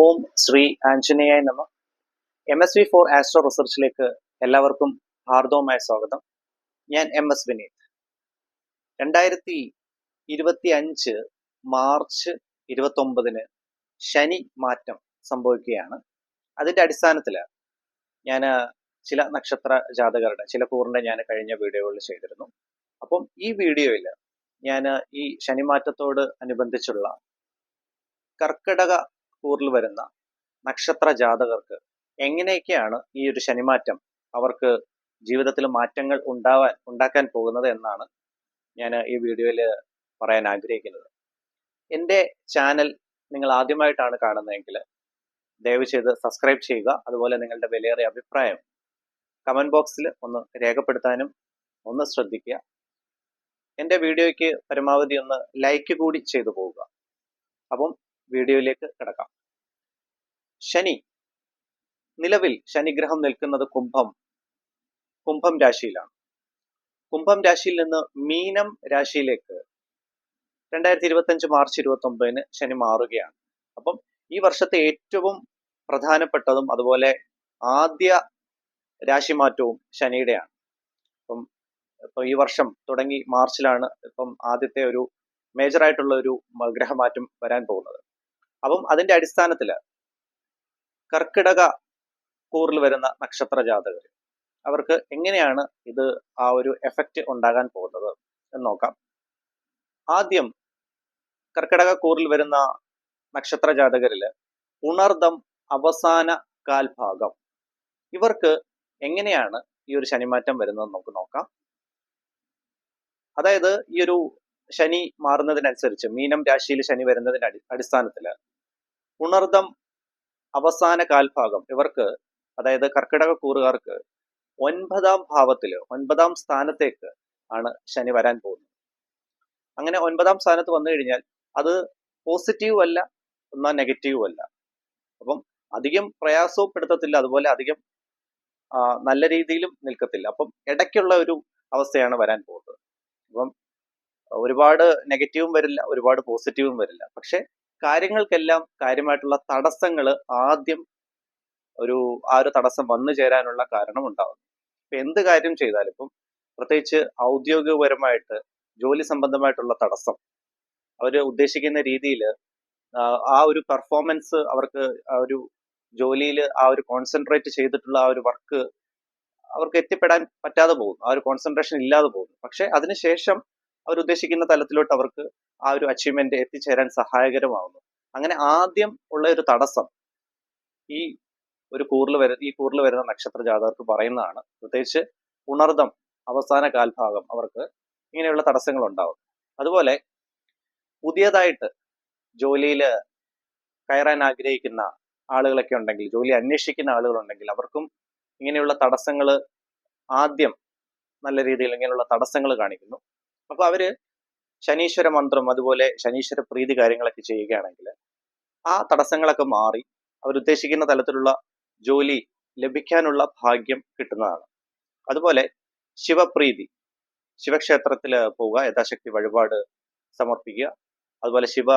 ഓം ശ്രീ ആഞ്ജനേയ നമ. M S V for astro റിസർച്ചിലേക്ക് എല്ലാവർക്കും ഹാർദവമായ സ്വാഗതം. ഞാൻ എം എസ് വിനീത്. രണ്ടായിരത്തി ഇരുപത്തി അഞ്ച് മാർച്ച് ഇരുപത്തൊമ്പതിന് ശനി മാറ്റം സംഭവിക്കുകയാണ്. അതിന്റെ അടിസ്ഥാനത്തിൽ ഞാൻ ചില നക്ഷത്ര ജാതകരുടെ ചില കൂറിന്റെ ഞാൻ കഴിഞ്ഞ വീഡിയോകളിൽ ചെയ്തിരുന്നു. അപ്പം ഈ വീഡിയോയിൽ ഞാൻ ഈ ശനിമാറ്റത്തോട് അനുബന്ധിച്ചുള്ള കർക്കിടക കൂറിൽ വരുന്ന നക്ഷത്ര ജാതകർക്ക് എങ്ങനെയൊക്കെയാണ് ഈ ഒരു ശനിമാറ്റം അവർക്ക് ജീവിതത്തിൽ മാറ്റങ്ങൾ ഉണ്ടാവാൻ ഉണ്ടാക്കാൻ പോകുന്നത് എന്നാണ് ഞാൻ ഈ വീഡിയോയിൽ പറയാൻ ആഗ്രഹിക്കുന്നത്. എന്റെ ചാനൽ നിങ്ങൾ ആദ്യമായിട്ടാണ് കാണുന്നതെങ്കിൽ ദയവ് ചെയ്ത് സബ്സ്ക്രൈബ് ചെയ്യുക അതുപോലെ നിങ്ങളുടെ വിലയേറിയ അഭിപ്രായം കമന്റ് ബോക്സിൽ ഒന്ന് രേഖപ്പെടുത്താനും ഒന്ന് ശ്രദ്ധിക്കുക. എന്റെ വീഡിയോയ്ക്ക് പരമാവധി ഒന്ന് ലൈക്ക് കൂടി ചെയ്തു പോവുക. അപ്പം വീഡിയോയിലേക്ക് കിടക്കാം. ശനി. നിലവിൽ ശനിഗ്രഹം നിൽക്കുന്നത് കുംഭം. കുംഭം രാശിയിലാണ്. കുംഭം രാശിയിൽ നിന്ന് മീനം രാശിയിലേക്ക് രണ്ടായിരത്തി ഇരുപത്തഞ്ച് മാർച്ച് ഇരുപത്തി ഒമ്പതിന് ശനി മാറുകയാണ്. അപ്പം ഈ വർഷത്തെ ഏറ്റവും പ്രധാനപ്പെട്ടതും അതുപോലെ ആദ്യ രാശിമാറ്റവും ശനിയുടെയാണ്. അപ്പം ഇപ്പൊ ഈ വർഷം തുടങ്ങി മാർച്ചിലാണ് ഇപ്പം ആദ്യത്തെ ഒരു മേജറായിട്ടുള്ള ഒരു ഗ്രഹമാറ്റം വരാൻ പോകുന്നത്. അപ്പം അതിന്റെ അടിസ്ഥാനത്തിൽ കർക്കിടക കൂറിൽ വരുന്ന നക്ഷത്ര ജാതകർ അവർക്ക് എങ്ങനെയാണ് ഇത് ആ ഒരു എഫക്റ്റ് ഉണ്ടാകാൻ പോകുന്നത് എന്ന് നോക്കാം. ആദ്യം കർക്കിടക കൂറിൽ വരുന്ന നക്ഷത്ര ജാതകരിൽ ഉണർദം അവസാന കാൽഭാഗം ഇവർക്ക് എങ്ങനെയാണ് ഈ ഒരു ശനിമാറ്റം വരുന്നത് നമുക്ക് നോക്കാം. അതായത് ഈ ഒരു ശനി മാറുന്നതിനനുസരിച്ച് മീനം രാശിയിൽ ശനി വരുന്നതിന്റെ അടി ഉണർദം അവസാന കാൽഭാഗം. ഇവർക്ക് അതായത് കർക്കിടക കൂറുകാർക്ക് ഒൻപതാം ഭാവത്തിൽ ഒൻപതാം സ്ഥാനത്തേക്ക് ആണ് ശനി വരാൻ പോകുന്നത്. അങ്ങനെ ഒൻപതാം സ്ഥാനത്ത് വന്നു കഴിഞ്ഞാൽ അത് പോസിറ്റീവ് അല്ല എന്നാൽ നെഗറ്റീവ് അല്ല. അപ്പം അധികം പ്രയാസവും അതുപോലെ അധികം നല്ല രീതിയിലും നിൽക്കത്തില്ല. അപ്പം ഇടയ്ക്കുള്ള ഒരു അവസ്ഥയാണ് വരാൻ പോകുന്നത്. അപ്പം ഒരുപാട് നെഗറ്റീവും വരില്ല ഒരുപാട് പോസിറ്റീവും വരില്ല. പക്ഷെ കാര്യങ്ങൾക്കെല്ലാം കാര്യമായിട്ടുള്ള തടസ്സങ്ങൾ ആദ്യം ഒരു ആ ഒരു തടസ്സം വന്നു ചേരാനുള്ള കാരണം ഉണ്ടാവും ഇപ്പൊ എന്ത് കാര്യം ചെയ്താലും ഇപ്പം പ്രത്യേകിച്ച് ഔദ്യോഗികപരമായിട്ട് ജോലി സംബന്ധമായിട്ടുള്ള തടസ്സം അവർ ഉദ്ദേശിക്കുന്ന രീതിയിൽ ആ ഒരു പെർഫോമൻസ് അവർക്ക് ആ ഒരു ജോലിയിൽ ആ ഒരു കോൺസെൻട്രേറ്റ് ചെയ്തിട്ടുള്ള ആ ഒരു വർക്ക് അവർക്ക് എത്തിപ്പെടാൻ പറ്റാതെ പോകുന്നു. ആ ഒരു കോൺസെൻട്രേഷൻ ഇല്ലാതെ പോകുന്നു. പക്ഷെ അതിനുശേഷം അവർ ഉദ്ദേശിക്കുന്ന തലത്തിലോട്ട് അവർക്ക് ആ ഒരു അച്ചീവ്മെന്റ് എത്തിച്ചേരാൻ സഹായകരമാവുന്നു. അങ്ങനെ ആദ്യം ഉള്ള ഒരു തടസ്സം ഈ ഒരു കൂറിൽ വരുന്ന ഈ കൂറിൽ വരുന്ന നക്ഷത്ര ജാതകർക്ക് പറയുന്നതാണ്. പ്രത്യേകിച്ച് ഉണർദം അവസാന കാൽഭാഗം അവർക്ക് ഇങ്ങനെയുള്ള തടസ്സങ്ങൾ ഉണ്ടാവും അതുപോലെ പുതിയതായിട്ട് ജോലിയിൽ കയറാൻ ആഗ്രഹിക്കുന്ന ആളുകളൊക്കെ ഉണ്ടെങ്കിൽ ജോലി അന്വേഷിക്കുന്ന ആളുകളുണ്ടെങ്കിൽ അവർക്കും ഇങ്ങനെയുള്ള തടസ്സങ്ങൾ ആദ്യം നല്ല രീതിയിൽ ഇങ്ങനെയുള്ള തടസ്സങ്ങൾ കാണിക്കുന്നു. അപ്പൊ അവർ ശനീശ്വര മന്ത്രം അതുപോലെ ശനീശ്വര പ്രീതി കാര്യങ്ങളൊക്കെ ചെയ്യുകയാണെങ്കിൽ ആ തടസ്സങ്ങളൊക്കെ മാറി അവരുദ്ദേശിക്കുന്ന തലത്തിലുള്ള ജോലി ലഭിക്കാനുള്ള ഭാഗ്യം കിട്ടുന്നതാണ്. അതുപോലെ ശിവപ്രീതി ശിവക്ഷേത്രത്തിൽ പോവുക യഥാശക്തി വഴിപാട് സമർപ്പിക്കുക അതുപോലെ ശിവ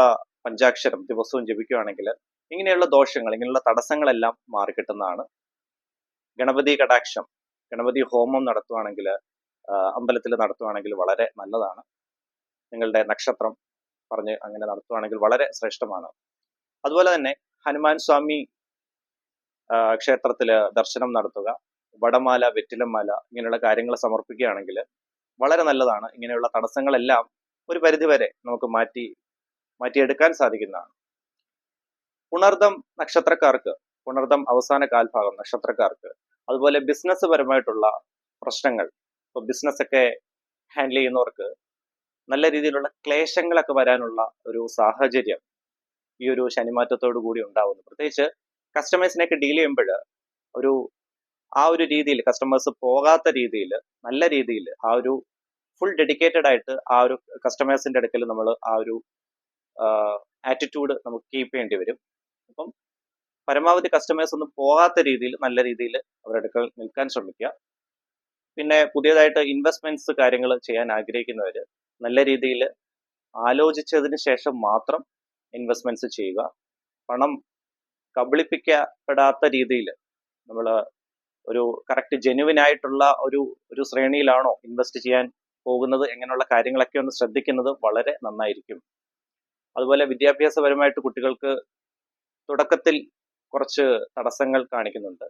പഞ്ചാക്ഷരം ദിവസവും ജപിക്കുകയാണെങ്കിൽ ഇങ്ങനെയുള്ള ദോഷങ്ങൾ ഇങ്ങനെയുള്ള തടസ്സങ്ങളെല്ലാം മാറിക്കിട്ടുന്നതാണ്. ഗണപതി കടാക്ഷം ഗണപതി ഹോമം നടത്തുവാണെങ്കിൽ അമ്പലത്തിൽ നടത്തുവാണെങ്കിൽ വളരെ നല്ലതാണ്. നിങ്ങളുടെ നക്ഷത്രം പറഞ്ഞ് അങ്ങനെ നടത്തുവാണെങ്കിൽ വളരെ ശ്രേഷ്ഠമാണ്. അതുപോലെ തന്നെ ഹനുമാൻ സ്വാമി ക്ഷേത്രത്തിൽ ദർശനം നടത്തുക വടമാല വെറ്റിലമാല ഇങ്ങനെയുള്ള കാര്യങ്ങൾ സമർപ്പിക്കുകയാണെങ്കിൽ വളരെ നല്ലതാണ്. ഇങ്ങനെയുള്ള തടസ്സങ്ങളെല്ലാം ഒരു പരിധിവരെ നമുക്ക് മാറ്റി മാറ്റിയെടുക്കാൻ സാധിക്കുന്നതാണ്. പുണർദം നക്ഷത്രക്കാർക്ക് പുണർദം അവസാന കാൽഭാഗം നക്ഷത്രക്കാർക്ക് അതുപോലെ ബിസിനസ് പരമായിട്ടുള്ള പ്രശ്നങ്ങൾ ബിസിനസ് ഒക്കെ ഹാൻഡിൽ ചെയ്യുന്നവർക്ക് നല്ല രീതിയിലുള്ള ക്ലേശങ്ങളൊക്കെ വരാനുള്ള ഒരു സാഹചര്യം ഈ ഒരു ശനിമാറ്റത്തോടു കൂടി ഉണ്ടാവുന്നു. പ്രത്യേകിച്ച് കസ്റ്റമേഴ്സിനെയൊക്കെ ഡീൽ ചെയ്യുമ്പോൾ ഒരു ആ ഒരു രീതിയിൽ കസ്റ്റമേഴ്സ് പോകാത്ത രീതിയിൽ നല്ല രീതിയിൽ ആ ഒരു ഫുൾ ഡെഡിക്കേറ്റഡ് ആയിട്ട് ആ ഒരു കസ്റ്റമേഴ്സിന്റെ അടുക്കൽ നമ്മൾ ആ ഒരു ആറ്റിറ്റ്യൂഡ് നമുക്ക് കീപ്പ് ചെയ്യേണ്ടി വരും. അപ്പം പരമാവധി കസ്റ്റമേഴ്സ് ഒന്നും പോകാത്ത രീതിയിൽ നല്ല രീതിയിൽ അവരുടെ അടുക്കൽ നിൽക്കാൻ ശ്രമിക്കുക. പിന്നെ പുതിയതായിട്ട് ഇൻവെസ്റ്റ്മെന്റ്സ് കാര്യങ്ങൾ ചെയ്യാൻ ആഗ്രഹിക്കുന്നവർ നല്ല രീതിയിൽ ആലോചിച്ചതിന് ശേഷം മാത്രം ഇൻവെസ്റ്റ്മെന്റ്സ് ചെയ്യുക. പണം കബളിപ്പിക്കപ്പെടാത്ത രീതിയിൽ നമ്മൾ ഒരു കറക്റ്റ് ജെനുവിൻ ആയിട്ടുള്ള ഒരു ഒരു ശ്രേണിയിലാണോ ഇൻവെസ്റ്റ് ചെയ്യാൻ പോകുന്നത് എങ്ങനെയുള്ള കാര്യങ്ങളൊക്കെ ഒന്ന് ശ്രദ്ധിക്കുന്നത് വളരെ നന്നായിരിക്കും. അതുപോലെ വിദ്യാഭ്യാസപരമായിട്ട് കുട്ടികൾക്ക് തുടക്കത്തിൽ കുറച്ച് തടസ്സങ്ങൾ കാണിക്കുന്നുണ്ട്.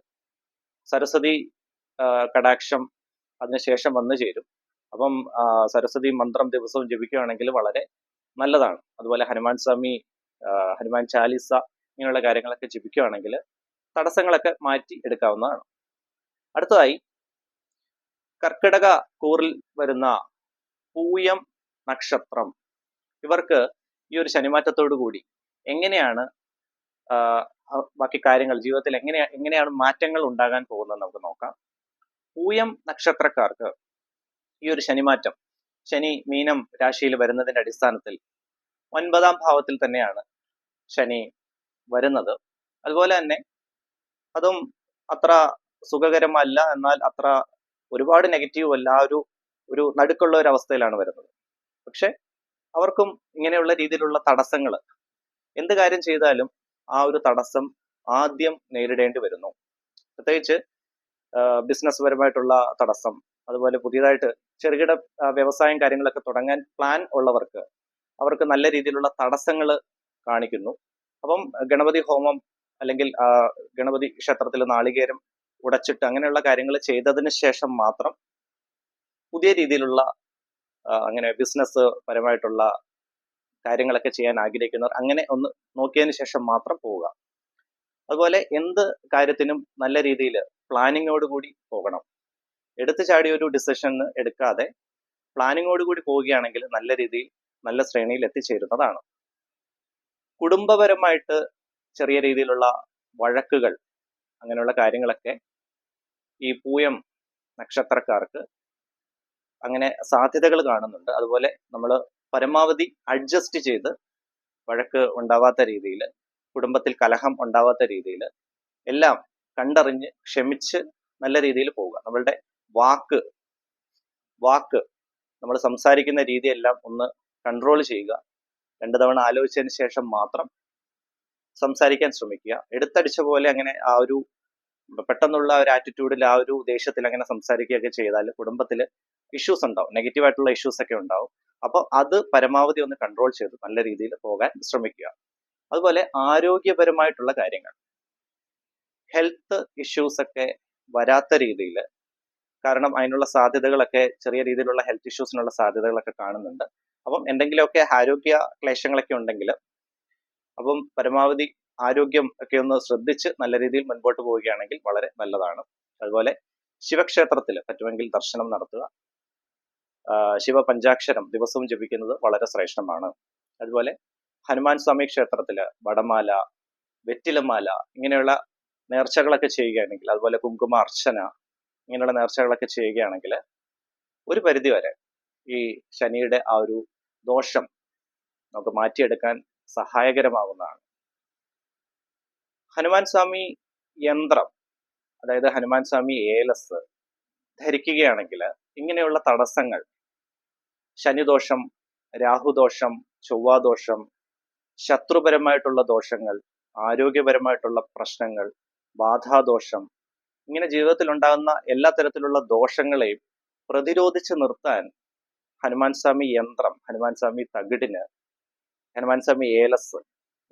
സരസ്വതി കടാക്ഷം അതിനുശേഷം വന്നു ചേരും. അപ്പം സരസ്വതി മന്ത്രം ദിവസവും ജപിക്കുകയാണെങ്കിൽ വളരെ നല്ലതാണ്. അതുപോലെ ഹനുമാൻ സ്വാമി ഹനുമാൻ ചാലിസ ഇങ്ങനെയുള്ള കാര്യങ്ങളൊക്കെ ജപിക്കുകയാണെങ്കിൽ തടസ്സങ്ങളൊക്കെ മാറ്റി എടുക്കാവുന്നതാണ്. അടുത്തതായി കർക്കിടക കൂറിൽ വരുന്ന പൂയം നക്ഷത്രം. ഇവർക്ക് ഈ ഒരു ശനിമാറ്റത്തോടു കൂടി എങ്ങനെയാണ് ബാക്കി കാര്യങ്ങൾ ജീവിതത്തിൽ എങ്ങനെയാണ് എങ്ങനെയാണ് മാറ്റങ്ങൾ ഉണ്ടാകാൻ പോകുന്നത് നമുക്ക് നോക്കാം. പൂയം നക്ഷത്രക്കാർക്ക് ഈ ഒരു ശനിമാറ്റം ശനി മീനം രാശിയിൽ വരുന്നതിന്റെ അടിസ്ഥാനത്തിൽ ഒൻപതാം ഭാവത്തിൽ തന്നെയാണ് ശനി വരുന്നത്. അതുപോലെ തന്നെ അതും അത്ര സുഖകരമല്ല എന്നാൽ അത്ര ഒരുപാട് നെഗറ്റീവ് അല്ല ഒരു ഒരു നടുക്കുള്ള ഒരു അവസ്ഥയിലാണ് വരുന്നത്. പക്ഷെ അവർക്കും ഇങ്ങനെയുള്ള രീതിയിലുള്ള തടസ്സങ്ങൾ എന്ത് കാര്യം ചെയ്താലും ആ ഒരു തടസ്സം ആദ്യം നേരിടേണ്ടി വരുന്നു. പ്രത്യേകിച്ച് ബിസിനസ് പരമായിട്ടുള്ള തടസ്സം. അതുപോലെ പുതിയതായിട്ട് ചെറുകിട വ്യവസായം കാര്യങ്ങളൊക്കെ തുടങ്ങാൻ പ്ലാൻ ഉള്ളവർക്ക് അവർക്ക് നല്ല രീതിയിലുള്ള തടസ്സങ്ങൾ കാണിക്കുന്നു. അപ്പം ഗണപതി ഹോമം അല്ലെങ്കിൽ ഗണപതി ക്ഷേത്രത്തിൽ നാളികേരം ഉടച്ചിട്ട് അങ്ങനെയുള്ള കാര്യങ്ങൾ ചെയ്തതിന് ശേഷം മാത്രം പുതിയ രീതിയിലുള്ള അങ്ങനെ ബിസിനസ് പരമായിട്ടുള്ള കാര്യങ്ങളൊക്കെ ചെയ്യാൻ ആഗ്രഹിക്കുന്നവർ അങ്ങനെ ഒന്ന് നോക്കിയതിന് ശേഷം മാത്രം പോവുക. അതുപോലെ എന്ത് കാര്യത്തിനും നല്ല രീതിയിൽ പ്ലാനിങ്ങോട് കൂടി പോകണം. എടുത്തു ചാടി ഒരു ഡിസിഷൻ എടുക്കാതെ പ്ലാനിങ്ങോട് കൂടി പോവുകയാണെങ്കിൽ നല്ല രീതിയിൽ നല്ല ശ്രേണിയിൽ എത്തിച്ചേരുന്നതാണ്. കുടുംബപരമായിട്ട് ചെറിയ രീതിയിലുള്ള വഴക്കുകൾ അങ്ങനെയുള്ള കാര്യങ്ങളൊക്കെ ഈ പൂയം നക്ഷത്രക്കാർക്ക് അങ്ങനെ സാധ്യതകൾ കാണുന്നുണ്ട്. അതുപോലെ നമ്മൾ പരമാവധി അഡ്ജസ്റ്റ് ചെയ്ത് വഴക്ക് ഉണ്ടാവാത്ത രീതിയിൽ കുടുംബത്തിൽ കലഹം ഉണ്ടാവാത്ത രീതിയിൽ എല്ലാം കണ്ടറിഞ്ഞ് ക്ഷമിച്ച് നല്ല രീതിയിൽ പോവുക. നമ്മളുടെ വാക്ക് വാക്ക് നമ്മൾ സംസാരിക്കുന്ന രീതിയെല്ലാം ഒന്ന് കൺട്രോൾ ചെയ്യുക. രണ്ടു തവണ ആലോചിച്ചതിന് ശേഷം മാത്രം സംസാരിക്കാൻ ശ്രമിക്കുക. എടുത്തടിച്ച പോലെ അങ്ങനെ ആ ഒരു പെട്ടെന്നുള്ള ഒരു ആറ്റിറ്റ്യൂഡിൽ ആ ഒരു ദേഷ്യത്തിൽ അങ്ങനെ സംസാരിക്കുകയൊക്കെ ചെയ്താൽ കുടുംബത്തിൽ ഇഷ്യൂസ് ഉണ്ടാവും. നെഗറ്റീവ് ആയിട്ടുള്ള ഇഷ്യൂസ് ഒക്കെ ഉണ്ടാവും. അപ്പോൾ അത് പരമാവധി ഒന്ന് കൺട്രോൾ ചെയ്ത് നല്ല രീതിയിൽ പോകാൻ ശ്രമിക്കുക. അതുപോലെ ആരോഗ്യപരമായിട്ടുള്ള കാര്യങ്ങൾ. ഹെൽത്ത് ഇഷ്യൂസ് ഒക്കെ വരാത്ത രീതിയിൽ കാരണം അതിനുള്ള സാധ്യതകളൊക്കെ ചെറിയ രീതിയിലുള്ള ഹെൽത്ത് ഇഷ്യൂസിനുള്ള സാധ്യതകളൊക്കെ കാണുന്നുണ്ട്. അപ്പം എന്തെങ്കിലുമൊക്കെ ആരോഗ്യ ക്ലേശങ്ങളൊക്കെ ഉണ്ടെങ്കിൽ അപ്പം പരമാവധി ആരോഗ്യം ഒക്കെ ഒന്ന് ശ്രദ്ധിച്ച് നല്ല രീതിയിൽ മുൻപോട്ട് പോവുകയാണെങ്കിൽ വളരെ നല്ലതാണ്. അതുപോലെ ശിവക്ഷേത്രത്തിൽ പറ്റുമെങ്കിൽ ദർശനം നടത്തുക. ശിവ ശിവപഞ്ചാക്ഷരം ദിവസവും ജപിക്കുന്നത് വളരെ ശ്രേഷ്ഠമാണ്. അതുപോലെ ഹനുമാൻ സ്വാമി ക്ഷേത്രത്തിൽ വടമാല വെറ്റിലമാല ഇങ്ങനെയുള്ള നേർച്ചകളൊക്കെ ചെയ്യുകയാണെങ്കിൽ അതുപോലെ കുങ്കുമ അർച്ചന ഇങ്ങനെയുള്ള നേർച്ചകളൊക്കെ ചെയ്യുകയാണെങ്കിൽ ഒരു പരിധി വരെ ഈ ശനിയുടെ ആ ഒരു ദോഷം നമുക്ക് മാറ്റിയെടുക്കാൻ സഹായകരമാകുന്നതാണ് ഹനുമാൻ സ്വാമി യന്ത്രം അതായത് ഹനുമാൻ സ്വാമി ഏലസ് ധരിക്കുകയാണെങ്കിൽ ഇങ്ങനെയുള്ള തടസ്സങ്ങൾ ശനിദോഷം രാഹുദോഷം ചൊവ്വാദോഷം ശത്രുപരമായിട്ടുള്ള ദോഷങ്ങൾ ആരോഗ്യപരമായിട്ടുള്ള പ്രശ്നങ്ങൾ ബാധാദോഷം. ഇങ്ങനെ ജീവിതത്തിൽ ഉണ്ടാകുന്ന എല്ലാ തരത്തിലുള്ള ദോഷങ്ങളെയും പ്രതിരോധിച്ച് നിർത്താൻ ഹനുമാൻ സ്വാമി യന്ത്രം ഹനുമാൻ സ്വാമി തകിടിന് ഹനുമാൻ സ്വാമി ഏലസ്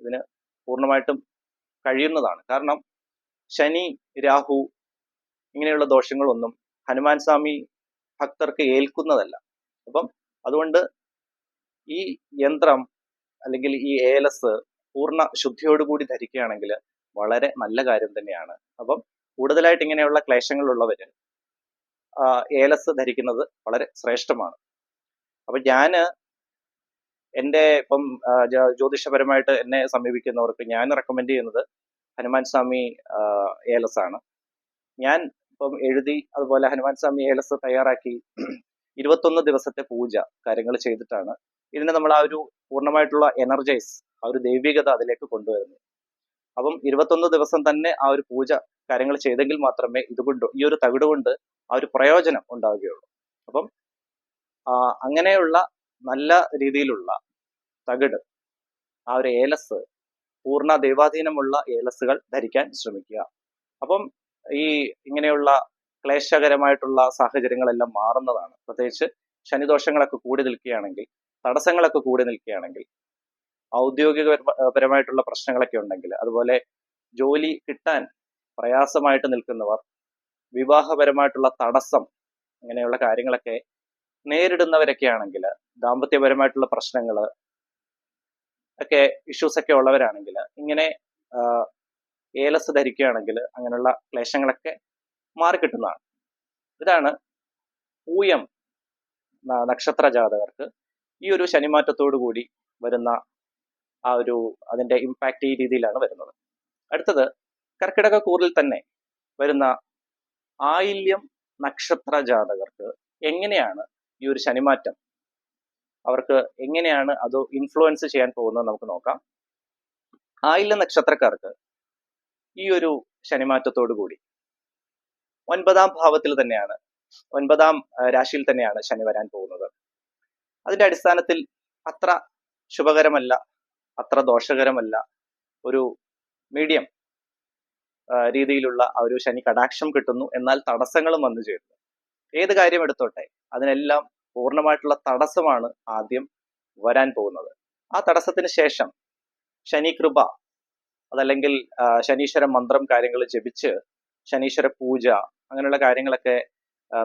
ഇതിന് പൂർണമായിട്ടും കഴിയുന്നതാണ്. കാരണം ശനി രാഹു ഇങ്ങനെയുള്ള ദോഷങ്ങളൊന്നും ഹനുമാൻ സ്വാമി ഭക്തർക്ക് ഏൽക്കുന്നതല്ല. അപ്പം അതുകൊണ്ട് ഈ യന്ത്രം അല്ലെങ്കിൽ ഈ ഏലസ് പൂർണ ശുദ്ധിയോടുകൂടി ധരിക്കുകയാണെങ്കിൽ വളരെ നല്ല കാര്യം തന്നെയാണ്. അപ്പം കൂടുതലായിട്ട് ഇങ്ങനെയുള്ള ക്ലേശങ്ങളുള്ളവര് ഏലസ് ധരിക്കുന്നത് വളരെ ശ്രേഷ്ഠമാണ്. അപ്പൊ ഞാൻ എന്റെ ഇപ്പം ജ്യോതിഷപരമായിട്ട് എന്നെ സമീപിക്കുന്നവർക്ക് ഞാൻ റെക്കമെൻഡ് ചെയ്യുന്നത് ഹനുമാൻ സ്വാമി ഏലസ് ആണ് ഞാൻ ഇപ്പം എഴുതി അതുപോലെ ഹനുമാൻ സ്വാമി ഏലസ് തയ്യാറാക്കി ഇരുപത്തൊന്ന് ദിവസത്തെ പൂജ കാര്യങ്ങൾ ചെയ്തിട്ടാണ് ഇതിനെ നമ്മൾ ആ ഒരു പൂർണമായിട്ടുള്ള എനർജൈസ് ആ ഒരു ദൈവികത അതിലേക്ക് കൊണ്ടുവരുന്നത്. അപ്പം ഇരുപത്തൊന്ന് ദിവസം തന്നെ ആ ഒരു പൂജ കാര്യങ്ങൾ ചെയ്തെങ്കിൽ മാത്രമേ ഇതുകൊണ്ട് ഈ ഒരു തകിട് കൊണ്ട് ആ ഒരു പ്രയോജനം ഉണ്ടാവുകയുള്ളൂ. അപ്പം അങ്ങനെയുള്ള നല്ല രീതിയിലുള്ള തകിട് ആ ഒരു ഏലസ് പൂർണ ദൈവാധീനമുള്ള ഏലസുകൾ ധരിക്കാൻ ശ്രമിക്കുക. അപ്പം ഈ ഇങ്ങനെയുള്ള ക്ലേശകരമായിട്ടുള്ള സാഹചര്യങ്ങളെല്ലാം മാറുന്നതാണ്. പ്രത്യേകിച്ച് ശനിദോഷങ്ങളൊക്കെ കൂടി നിൽക്കുകയാണെങ്കിൽ തടസ്സങ്ങളൊക്കെ കൂടി നിൽക്കുകയാണെങ്കിൽ ഔദ്യോഗികപരമായിട്ടുള്ള പ്രശ്നങ്ങളൊക്കെ ഉണ്ടെങ്കിൽ അതുപോലെ ജോലി കിട്ടാൻ പ്രയാസമായിട്ട് നിൽക്കുന്നവർ വിവാഹപരമായിട്ടുള്ള തടസ്സം അങ്ങനെയുള്ള കാര്യങ്ങളൊക്കെ നേരിടുന്നവരൊക്കെ ആണെങ്കിൽ ദാമ്പത്യപരമായിട്ടുള്ള പ്രശ്നങ്ങൾ ഒക്കെ ഇഷ്യൂസ് ഒക്കെ ഉള്ളവരാണെങ്കിൽ ഇങ്ങനെ ഏലസ് ധരിക്കുകയാണെങ്കിൽ അങ്ങനെയുള്ള ക്ലേശങ്ങളൊക്കെ മാറിക്കിട്ടുന്നതാണ്. ഇതാണ് പൂയം നക്ഷത്ര ജാതകർക്ക് ഈ ഒരു ശനിമാറ്റത്തോടു കൂടി വരുന്ന ആ ഒരു അതിന്റെ ഇമ്പാക്റ്റ് ഈ രീതിയിലാണ് വരുന്നത്. അടുത്തത് കർക്കിടക കൂറിൽ തന്നെ വരുന്ന ആയില്യം നക്ഷത്ര ജാതകർക്ക് എങ്ങനെയാണ് ഈ ഒരു ശനിമാറ്റം? അവർക്ക് എങ്ങനെയാണ് അത് ഇൻഫ്ലുവൻസ് ചെയ്യാൻ പോകുന്നത് നമുക്ക് നോക്കാം. ആയില്യ നക്ഷത്രക്കാർക്ക് ഈ ഒരു ശനിമാറ്റത്തോടു കൂടി ഒൻപതാം ഭാവത്തിൽ തന്നെയാണ് ഒൻപതാം രാശിയിൽ തന്നെയാണ് ശനി വരാൻ പോകുന്നത്. അതിന്റെ അടിസ്ഥാനത്തിൽ അത്ര ശുഭകരമല്ല അത്ര ദോഷകരമല്ല. ഒരു മീഡിയം രീതിയിലുള്ള ആ ഒരു ശനി കടാക്ഷം കിട്ടുന്നു. എന്നാൽ തടസ്സങ്ങളും വന്നു ചേരുന്നു. ഏത് കാര്യം എടുത്തോട്ടെ അതിനെല്ലാം പൂർണമായിട്ടുള്ള തടസ്സമാണ് ആദ്യം വരാൻ പോകുന്നത്. ആ തടസ്സത്തിന് ശേഷം ശനി കൃപ അതല്ലെങ്കിൽ ശനീശ്വര മന്ത്രം കാര്യങ്ങൾ ജപിച്ച് ശനീശ്വര പൂജ അങ്ങനെയുള്ള കാര്യങ്ങളൊക്കെ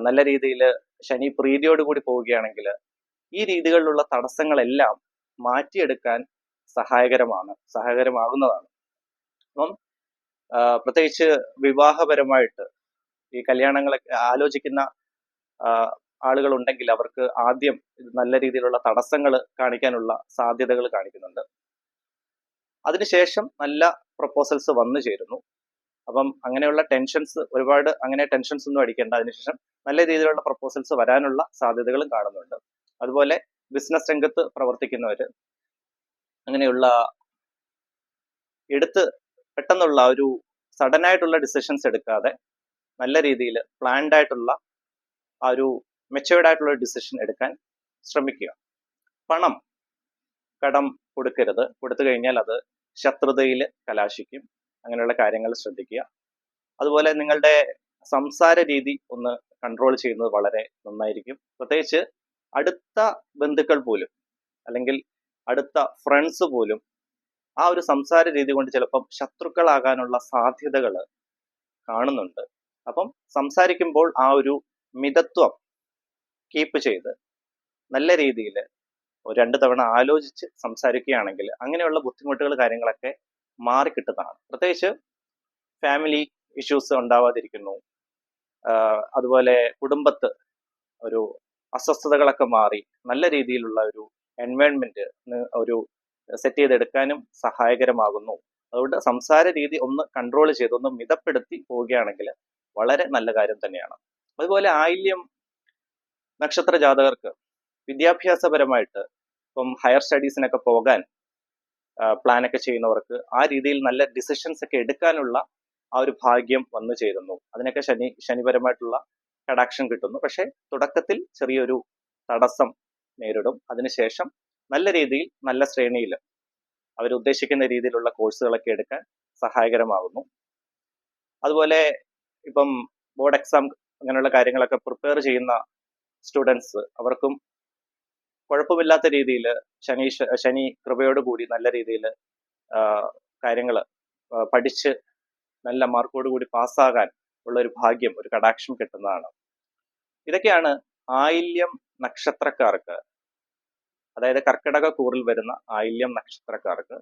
നല്ല രീതിയിൽ ശനി പ്രീതിയോടുകൂടി പോവുകയാണെങ്കിൽ ഈ രീതികളിലുള്ള തടസ്സങ്ങളെല്ലാം മാറ്റിയെടുക്കാൻ സഹായകരമാണ് സഹായകരമാകുന്നതാണ്. അപ്പം പ്രത്യേകിച്ച് വിവാഹപരമായിട്ട് ഈ കല്യാണങ്ങളൊക്കെ ആലോചിക്കുന്ന ആളുകൾ ഉണ്ടെങ്കിൽ അവർക്ക് ആദ്യം നല്ല രീതിയിലുള്ള തടസ്സങ്ങൾ കാണിക്കാനുള്ള സാധ്യതകൾ കാണിക്കുന്നുണ്ട്. അതിനുശേഷം നല്ല പ്രപ്പോസൽസ് വന്നു ചേരുന്നു. അപ്പം അങ്ങനെയുള്ള ടെൻഷൻസ് ഒരുപാട് അങ്ങനെ ടെൻഷൻസ് ഒന്നും അടിക്കേണ്ട. അതിനുശേഷം നല്ല രീതിയിലുള്ള പ്രപ്പോസൽസ് വരാനുള്ള സാധ്യതകളും കാണുന്നുണ്ട്. അതുപോലെ ബിസിനസ് രംഗത്ത് പ്രവർത്തിക്കുന്നവർ അങ്ങനെയുള്ള എടുത്ത് പെട്ടെന്നുള്ള ഒരു സഡൻ ആയിട്ടുള്ള ഡിസിഷൻസ് എടുക്കാതെ നല്ല രീതിയിൽ പ്ലാൻഡ് ആയിട്ടുള്ള ആ ഒരു മെച്ചുവേർഡ് ആയിട്ടുള്ള ഡിസിഷൻ എടുക്കാൻ ശ്രമിക്കുക. പണം കടം കൊടുക്കരുത്. കൊടുത്തു കഴിഞ്ഞാൽ അത് ശത്രുതയിൽ കലാശിക്കും. അങ്ങനെയുള്ള കാര്യങ്ങൾ ശ്രദ്ധിക്കുക. അതുപോലെ നിങ്ങളുടെ സംസാര രീതി ഒന്ന് കൺട്രോൾ ചെയ്യുന്നത് വളരെ നന്നായിരിക്കും. പ്രത്യേകിച്ച് അടുത്ത ബന്ധുക്കൾ പോലും അല്ലെങ്കിൽ അടുത്ത ഫ്രണ്ട്സ് പോലും ആ ഒരു സംസാര രീതി കൊണ്ട് ചിലപ്പം ശത്രുക്കളാകാനുള്ള സാധ്യതകൾ കാണുന്നുണ്ട്. അപ്പം സംസാരിക്കുമ്പോൾ ആ ഒരു മിതത്വം കീപ്പ് ചെയ്ത് നല്ല രീതിയിൽ ഒരു രണ്ട് തവണ ആലോചിച്ച് സംസാരിക്കുകയാണെങ്കിൽ അങ്ങനെയുള്ള ബുദ്ധിമുട്ടുകൾ കാര്യങ്ങളൊക്കെ മാറിക്കിട്ടുന്നതാണ് പ്രത്യേകിച്ച് ഫാമിലി ഇഷ്യൂസ് ഉണ്ടാവാതിരിക്കുന്നു. അതുപോലെ കുടുംബത്ത് ഒരു അസ്വസ്ഥതകളൊക്കെ മാറി നല്ല രീതിയിലുള്ള ഒരു എൻവയോൺമെന്റ് ഒരു സെറ്റ് ചെയ്തെടുക്കാനും സഹായകരമാകുന്നു. അതുകൊണ്ട് സംസാര രീതി ഒന്ന് കൺട്രോൾ ചെയ്ത് ഒന്ന് മിതപ്പെടുത്തി പോവുകയാണെങ്കിൽ വളരെ നല്ല കാര്യം തന്നെയാണ്. അതുപോലെ ആയില്യം നക്ഷത്ര ജാതകർക്ക് വിദ്യാഭ്യാസപരമായിട്ട് ഇപ്പം ഹയർ സ്റ്റഡീസിനൊക്കെ പോകാൻ പ്ലാനൊക്കെ ചെയ്യുന്നവർക്ക് ആ രീതിയിൽ നല്ല ഡിസിഷൻസ് ഒക്കെ എടുക്കാനുള്ള ആ ഒരു ഭാഗ്യം വന്നു ചേരുന്നു. അതിനൊക്കെ ശനി ശനിപരമായിട്ടുള്ള കടാക്ഷൻ കിട്ടുന്നു. പക്ഷേ തുടക്കത്തിൽ ചെറിയൊരു തടസ്സം നേരിടും. അതിനുശേഷം നല്ല രീതിയിൽ നല്ല ശ്രേണിയിൽ അവരുദ്ദേശിക്കുന്ന രീതിയിലുള്ള കോഴ്സുകളൊക്കെ എടുക്കാൻ സഹായകരമാകുന്നു അതുപോലെ ഇപ്പം ബോർഡ് എക്സാം അങ്ങനെയുള്ള കാര്യങ്ങളൊക്കെ പ്രിപ്പയർ ചെയ്യുന്ന സ്റ്റുഡൻസ് അവർക്കും കുഴപ്പമില്ലാത്ത രീതിയിൽ ശനി ശനി കൃപയോടുകൂടി നല്ല രീതിയിൽ കാര്യങ്ങൾ പഠിച്ച് നല്ല മാർക്കോടുകൂടി പാസ്സാകാൻ ഉള്ള ഒരു ഭാഗ്യം ഒരു കടാക്ഷം കിട്ടുന്നതാണ്. ഇതൊക്കെയാണ് ആയില്യം നക്ഷത്രക്കാർക്ക് അതായത് കർക്കിടക കൂറിൽ വരുന്ന ആയില്യം നക്ഷത്രക്കാർക്ക്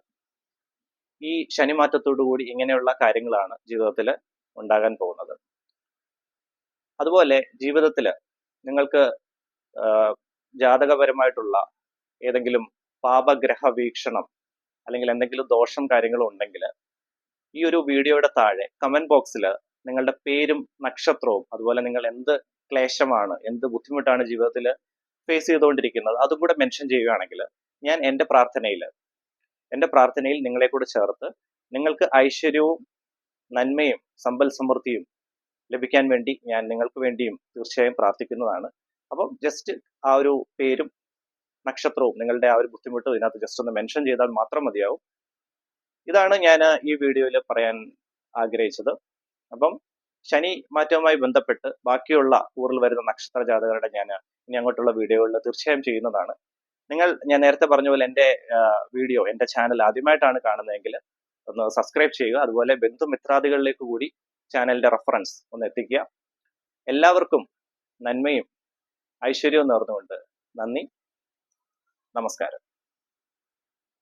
ഈ ശനിമാറ്റത്തോടുകൂടി ഇങ്ങനെയുള്ള കാര്യങ്ങളാണ് ജീവിതത്തിൽ ഉണ്ടാകാൻ പോകുന്നത്. അതുപോലെ ജീവിതത്തിൽ നിങ്ങൾക്ക് ജാതകപരമായിട്ടുള്ള ഏതെങ്കിലും പാപഗ്രഹ വീക്ഷണം അല്ലെങ്കിൽ എന്തെങ്കിലും ദോഷം കാര്യങ്ങളും ഉണ്ടെങ്കിൽ ഈ ഒരു വീഡിയോയുടെ താഴെ കമന്റ് ബോക്സിൽ നിങ്ങളുടെ പേരും നക്ഷത്രവും അതുപോലെ നിങ്ങൾ എന്ത് ക്ലേശമാണ് എന്ത് ബുദ്ധിമുട്ടാണ് ജീവിതത്തിൽ ഫേസ് ചെയ്തുകൊണ്ടിരിക്കുന്നത്. അതും കൂടെ മെൻഷൻ ചെയ്യുകയാണെങ്കിൽ ഞാൻ എന്റെ പ്രാർത്ഥനയിൽ എന്റെ പ്രാർത്ഥനയിൽ നിങ്ങളെ കൂടെ ചേർത്ത് നിങ്ങൾക്ക് ഐശ്വര്യവും നന്മയും സമ്പൽ സമൃദ്ധിയും ലഭിക്കാൻ വേണ്ടി ഞാൻ നിങ്ങൾക്ക് വേണ്ടിയും തീർച്ചയായും പ്രാർത്ഥിക്കുന്നതാണ്. അപ്പം ജസ്റ്റ് ആ ഒരു പേരും നക്ഷത്രവും നിങ്ങളുടെ ആ ഒരു ബുദ്ധിമുട്ടും ഇതിനകത്ത് ജസ്റ്റ് ഒന്ന് മെൻഷൻ ചെയ്താൽ മാത്രം മതിയാവും. ഇതാണ് ഞാൻ ഈ വീഡിയോയിൽ പറയാൻ ആഗ്രഹിച്ചത്. അപ്പം ശനി മാറ്റവുമായി ബന്ധപ്പെട്ട് ബാക്കിയുള്ള ഊറിൽ വരുന്ന നക്ഷത്ര ജാതകരുടെ ഞാൻ ഇനി അങ്ങോട്ടുള്ള വീഡിയോകളിൽ തീർച്ചയായും ചെയ്യുന്നതാണ്. നിങ്ങൾ ഞാൻ നേരത്തെ പറഞ്ഞ പോലെ എന്റെ വീഡിയോ എന്റെ ചാനൽ ആദ്യമായിട്ടാണ് കാണുന്നതെങ്കിൽ ഒന്ന് സബ്സ്ക്രൈബ് ചെയ്യുക. അതുപോലെ ബന്ധുമിത്രാദികളിലേക്ക് കൂടി ചാനലിന്റെ റെഫറൻസ് ഒന്ന് എത്തിക്കുക. എല്ലാവർക്കും നന്മയും ഐശ്വര്യവും നേർന്നുകൊണ്ട് നന്ദി. നമസ്കാരം.